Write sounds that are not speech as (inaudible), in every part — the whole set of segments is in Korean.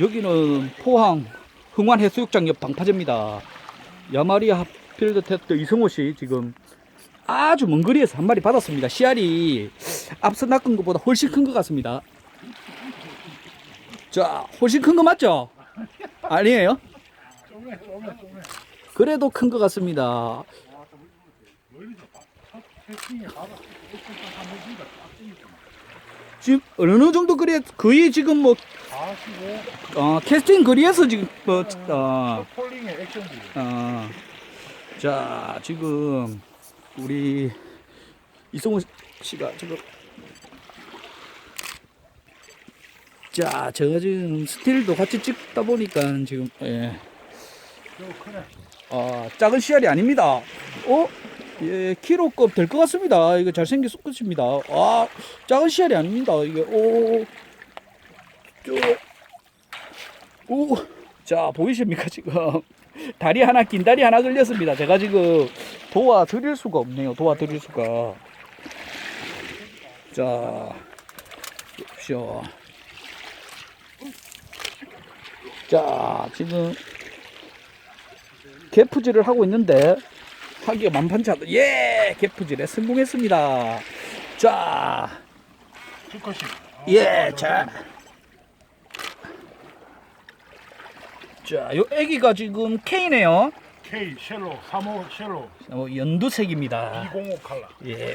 여기는 포항 흥환 해수욕장 옆 방파제입니다. 야마리아 필드 테스트 이승호 씨 지금 아주 먼 거리에서 한 마리 받았습니다. 씨알이 앞서 낚은 것보다 훨씬 큰 것 같습니다. 자, 훨씬 큰 거 맞죠? 아니에요? 그래도 큰 것 같습니다. 지금 어느 정도 거리에 거의 지금 뭐 45 어, 캐스팅 거리에서 지금 뭐 어, 폴링의 어, 자 지금 우리 이성호 씨가 지금 자 제가 지금 스틸도 같이 찍다 보니까 지금 예. 아, 작은 씨알이 아닙니다. 어? 예, 키로급 될 것 같습니다. 이거 잘생긴 것입니다. 아, 작은 씨알이 아닙니다. 이게, 오, 쭉, 오. 자, 보이십니까, 지금? (laughs) 다리 하나, 긴 다리 하나 걸렸습니다. 제가 지금 도와드릴 수가 없네요. 도와드릴 수가. 자, 보십시오. 자, 지금 개푸질을 하고 있는데 하기가 만판치 않다. 예, 개푸질에 성공했습니다. 자, 수컷이 예, 자, 자, 요 애기가 지금 K네요. K 쉘로 3호 쉘로 어, 연두색입니다. 205 칼라 예,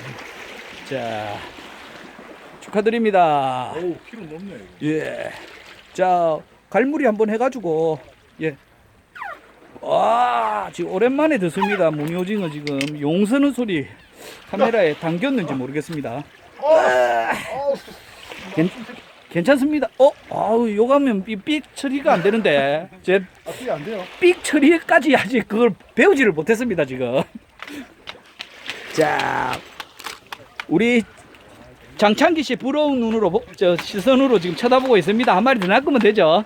자, 축하드립니다. 오우 키로 높네 이거 예, 자, 갈무리 한번 해 가지고 예. 와, 지금 오랜만에 듣습니다. 무늬오징어 지금 용서는 소리 카메라에 담겼는지 모르겠습니다. 아우 괜, 괜찮습니다. 어, 아우, 요가면 삐, 삑 처리가 안 되는데 제 앞이 안 돼요 삑 처리까지 아직 그걸 배우지를 못했습니다 지금. 자, 우리 장창기 씨 부러운 눈으로 보- 저 시선으로 지금 쳐다보고 있습니다. 한 마리 더 낚으면 되죠.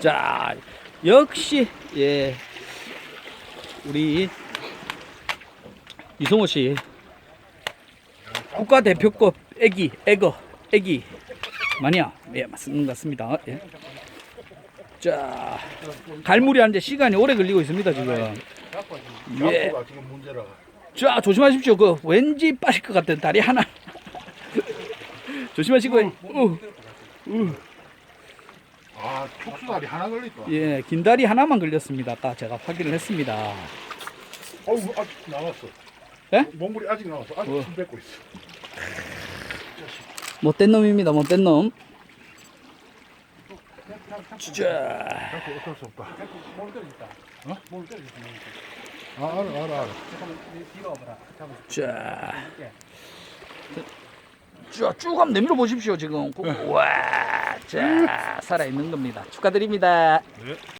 자, 역시 예 우리 이성호 씨 국가 대표급 애기 애거 애기 마니아 예 맞는 것 같습니다. 예. 자 갈무리 하는데 시간이 오래 걸리고 있습니다 지금. 예. 자 조심하십시오. 그 왠지 빠질 것 같은 다리 하나. (laughs) 조심하시고. 우, 우. 아 촉수다리 하나 걸렸다 예, 긴 다리 하나만 걸렸습니다. 아까 제가 확인을 했습니다. 어우 아직 남았어 예? 몽골이 아직 남았어 아직 어. 숨 뱉고 있어 못된 놈입니다. 못된 놈. 자, 자꾸 어쩔 수 없다 어? 아 알아 알아 알아 자. 자, 쭉 한번 내밀어 보십시오, 지금. 와, 자, 살아있는 겁니다. 축하드립니다. 네.